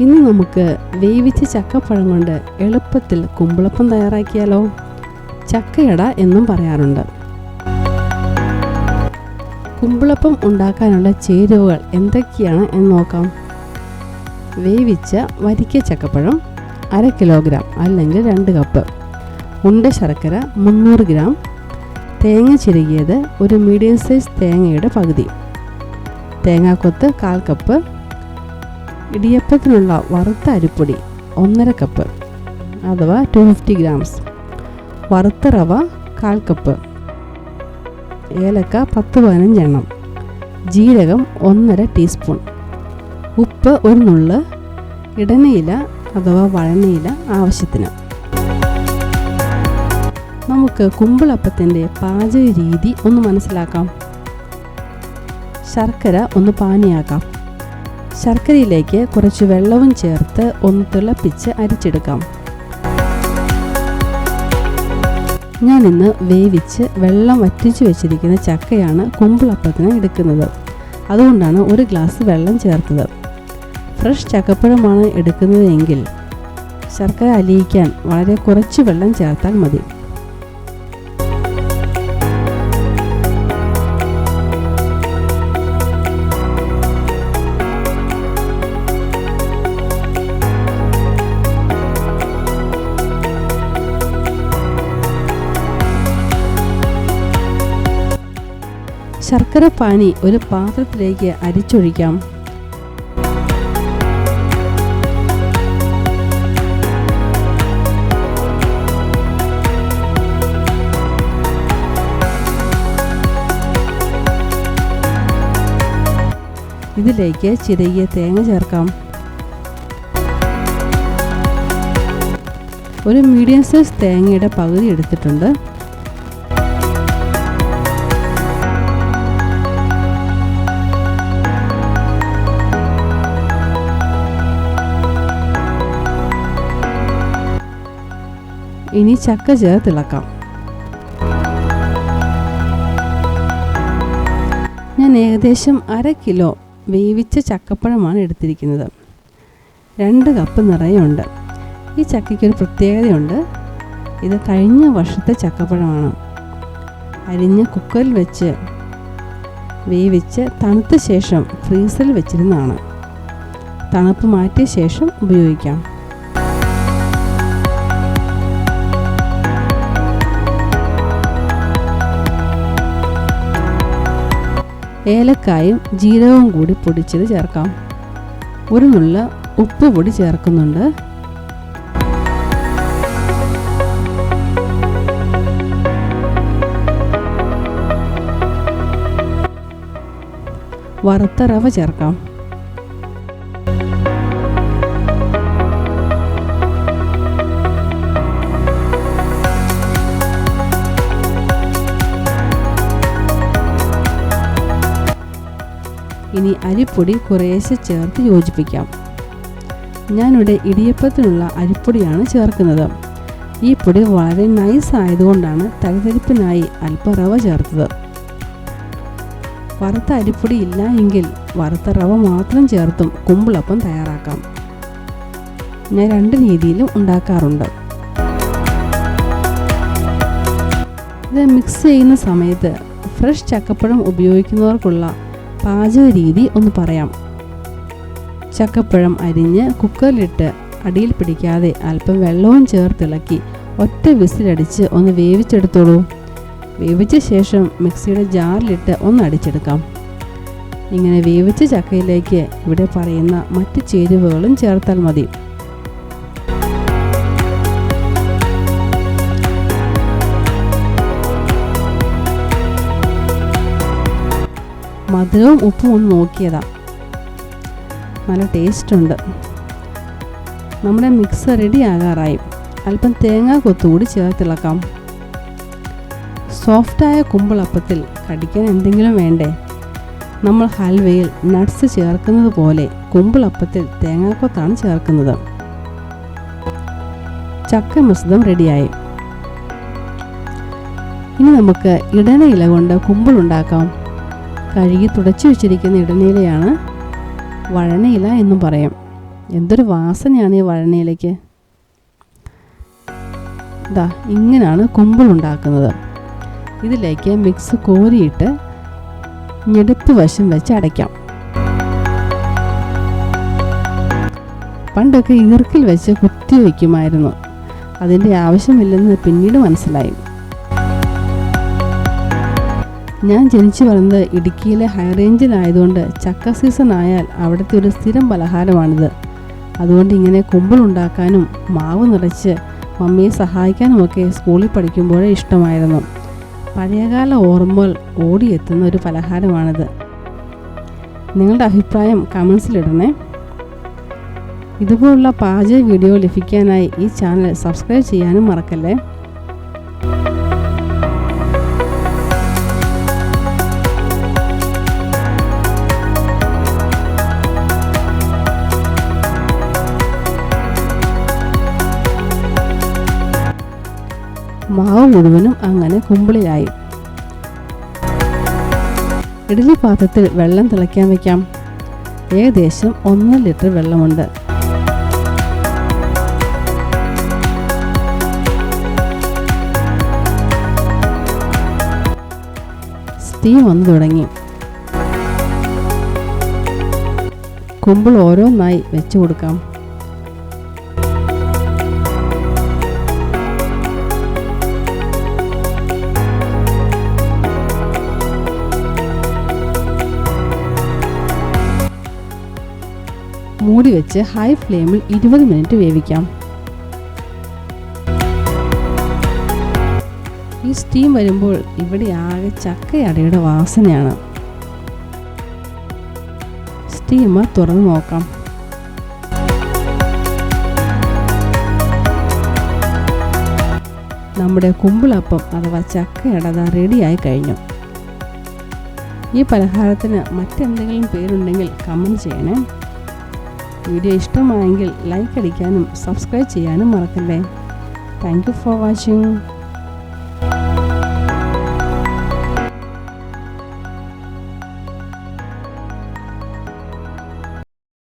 ഇന്ന് നമുക്ക് വേവിച്ച ചക്കപ്പഴം കൊണ്ട് എളുപ്പത്തിൽ കുമ്പിളപ്പം തയ്യാറാക്കിയാലോ? ചക്കയട എന്നും പറയാറുണ്ട്. കുമ്പിളപ്പം ഉണ്ടാക്കാനുള്ള ചേരുവകൾ എന്തൊക്കെയാണ് എന്ന് നോക്കാം. വേവിച്ച വരിക്ക ചക്കപ്പഴം അര കിലോഗ്രാം അല്ലെങ്കിൽ രണ്ട് കപ്പ് ഉണ്ട ശർക്കര മുന്നൂറ് ഗ്രാം തേങ്ങ ചിരകിയത് ഒരു മീഡിയം സൈസ് തേങ്ങയുടെ പകുതി തേങ്ങാക്കൊത്ത് കാൽ കപ്പ് ഇടിയപ്പത്തിനുള്ള വറുത്ത അരിപ്പൊടി ഒന്നര കപ്പ് അഥവാ ടു ഫിഫ്റ്റി ഗ്രാംസ് വറുത്ത റവ കാൽ കപ്പ് ഏലക്ക പത്ത് പതിനഞ്ചെണ്ണം ജീരകം ഒന്നര ടീസ്പൂൺ ഉപ്പ് ഒരു നുള്ള് ഇടനയില അഥവാ വഴനയില ആവശ്യത്തിന്. നമുക്ക് കുമ്പിളപ്പത്തിന്റെ പാചക രീതി ഒന്ന് മനസ്സിലാക്കാം. ശർക്കര ഒന്ന് പാനിയാക്കാം. ശർക്കരയിലേക്ക് കുറച്ച് വെള്ളവും ചേർത്ത് ഒന്ന് തിളപ്പിച്ച് അരിച്ചെടുക്കാം. ഞാൻ ഇന്ന് വേവിച്ച് വെള്ളം വറ്റിച്ച് വെച്ചിരിക്കുന്ന ചക്കയാണ് കുമ്പിളപ്പത്തിന് എടുക്കുന്നത്. അതുകൊണ്ടാണ് ഒരു ഗ്ലാസ് വെള്ളം ചേർത്തത്. ഫ്രഷ് ചക്കപ്പഴമാണ് എടുക്കുന്നതെങ്കിൽ ശർക്കര അലിയിക്കാൻ വളരെ കുറച്ച് വെള്ളം ചേർത്താൽ മതി. ശർക്കര പാനി ഒരു പാത്രത്തിലേക്ക് അരിച്ചൊഴിക്കാം. ഇതിലേക്ക് ചിരകിയ തേങ്ങ ചേർക്കാം. ഒരു മീഡിയം സൈസ് തേങ്ങയുടെ പകുതി എടുത്തിട്ടുണ്ട്. ഇനി ചക്ക ചേർത്തിളക്കാം ഞാൻ ഏകദേശം അര കിലോ വേവിച്ച ചക്കപ്പഴമാണ് എടുത്തിരിക്കുന്നത്. രണ്ട് കപ്പ് നിറയുണ്ട്. ഈ ചക്കയ്ക്കൊരു പ്രത്യേകതയുണ്ട്. ഇത് കഴിഞ്ഞ വർഷത്തെ ചക്കപ്പഴമാണ്. അരിഞ്ഞ് കുക്കറിൽ വെച്ച് വേവിച്ച് തണുത്ത ശേഷം ഫ്രീസറിൽ വെച്ചിരുന്നതാണ്. തണുപ്പ് മാറ്റിയ ശേഷം ഉപയോഗിക്കാം. ഏലക്കായും ജീരകവും കൂടി പൊടിച്ചത് ചേർക്കാം. ഒരു നുള്ള ഉപ്പ് പൊടി ചേർക്കുന്നുണ്ട്. വറുത്ത റവ ചേർക്കാം. ഇനി അരിപ്പൊടി കുറേശ്ശെ ചേർത്ത് യോജിപ്പിക്കാം. ഞാനിവിടെ ഇടിയപ്പത്തിനുള്ള അരിപ്പൊടിയാണ് ചേർക്കുന്നത്. ഈ പൊടി വളരെ നൈസ് ആയതുകൊണ്ടാണ് തരിതരിപ്പിനായി അല്പ റവ ചേർത്തത്. വറുത്ത അരിപ്പൊടി ഇല്ല എങ്കിൽ വറുത്ത റവ മാത്രം ചേർത്തും കുമ്പിളപ്പം തയ്യാറാക്കാം. ഞാൻ രണ്ട് രീതിയിലും ഉണ്ടാക്കാറുണ്ട്. ഇത് മിക്സ് ചെയ്യുന്ന സമയത്ത് ഫ്രഷ് ചക്കപ്പഴം ഉപയോഗിക്കുന്നവർക്കുള്ള പാചക രീതി ഒന്ന് പറയാം. ചക്കപ്പഴം അരിഞ്ഞ് കുക്കറിലിട്ട് അടിയിൽ പിടിക്കാതെ അല്പം വെള്ളവും ചേർത്തിളക്കി ഒറ്റ വിസിലടിച്ച് ഒന്ന് വേവിച്ചെടുത്തോളൂ. വേവിച്ച ശേഷം മിക്സിയുടെ ജാറിലിട്ട് ഒന്ന് അടിച്ചെടുക്കാം. ഇങ്ങനെ വേവിച്ച ചക്കയിലേക്ക് ഇവിടെ പറയുന്ന മറ്റ് ചേരുവകളും ചേർത്താൽ മതി. മധുരവും ഉപ്പും ഒന്ന് നോക്കിയതാ. നല്ല ടേസ്റ്റ് ഉണ്ട്. നമ്മുടെ മിക്സ് റെഡി ആകാറായി. അല്പം തേങ്ങാ കൊത്തുകൂടി ചേർത്തിളക്കാം സോഫ്റ്റായ കുമ്പിളപ്പത്തിൽ കടിക്കാൻ എന്തെങ്കിലും വേണ്ടേ? നമ്മൾ ഹൽവയിൽ നട്ട്സ് ചേർക്കുന്നത് പോലെ കുമ്പിളപ്പത്തിൽ തേങ്ങാക്കൊത്താണ് ചേർക്കുന്നത്. ചക്ക മിശ്രിതം റെഡിയായി ഇനി നമുക്ക് ഇടന ഇല കൊണ്ട് കുമ്പിളുണ്ടാക്കാം കഴുകി തുടച്ചു വെച്ചിരിക്കുന്ന ഇടനീലയാണ് വഴനയില എന്നും പറയാം. എന്തൊരു വാസനയാണ് ഈ വഴനയിലേക്ക് ഇതാ ഇങ്ങനെയാണ് കുമ്പിൾ ഉണ്ടാക്കുന്നത്. ഇതിലേക്ക് മിക്സ് കോരിയിട്ട് ഞെടുപ്പ് വശം വെച്ച് അടയ്ക്കാം. പണ്ടൊക്കെ ഈർക്കിൽ വെച്ച് കുത്തി വയ്ക്കുമായിരുന്നു അതിന്റെ ആവശ്യമില്ലെന്ന് പിന്നീട് മനസ്സിലായി. ഞാൻ ജനിച്ചു വളർന്നത് ഇടുക്കിയിലെ ഹൈറേഞ്ചിലായതുകൊണ്ട് ചക്ക സീസൺ ആയാൽ അവിടുത്തെ ഒരു സ്ഥിരം പലഹാരമാണിത്. അതുകൊണ്ട് ഇങ്ങനെ കുമ്പിളുണ്ടാക്കാനും മാവ് നിറച്ച് മമ്മിയെ സഹായിക്കാനുമൊക്കെ സ്കൂളിൽ പഠിക്കുമ്പോഴേ ഇഷ്ടമായിരുന്നു. പഴയകാല ഓർമ്മകൾ ഓടിയെത്തുന്ന ഒരു പലഹാരമാണിത്. നിങ്ങളുടെ അഭിപ്രായം കമൻസിലിടണേ ഇതുപോലുള്ള പാചക വീഡിയോ ലഭിക്കാനായി ഈ ചാനൽ സബ്സ്ക്രൈബ് ചെയ്യാനും മറക്കല്ലേ? മാവ് മുഴുവനും അങ്ങനെ കുമ്പിളിലായി. ഇഡ്ഡലി പാത്രത്തിൽ വെള്ളം തിളയ്ക്കാൻ വയ്ക്കാം. ഏകദേശം ഒന്ന് ലിറ്റർ വെള്ളമുണ്ട്. സ്റ്റീം വന്നു തുടങ്ങി. കുമ്പിൾ ഓരോന്നായി വെച്ചു കൊടുക്കാം. മൂടി വെച്ച് ഹൈ ഫ്ലെയിമിൽ ഇരുപത് മിനിറ്റ് വേവിക്കാം. ഈ സ്റ്റീം വരുമ്പോൾ ഇവിടെ ആകെ ചക്കയടയുടെ വാസനയാണ്. സ്റ്റീമർ തുറന്ന് നോക്കാം. നമ്മുടെ കുമ്പിളപ്പം അഥവാ ചക്കയട റെഡിയായി കഴിഞ്ഞു. ഈ പലഹാരത്തിന് മറ്റെന്തെങ്കിലും പേരുണ്ടെങ്കിൽ കമന്റ് ചെയ്യണേ. വീഡിയോ ഇഷ്ടമായെങ്കിൽ ലൈക്ക് അടിക്കാനും സബ്സ്ക്രൈബ് ചെയ്യാനും മറക്കല്ലേ. Thank for watching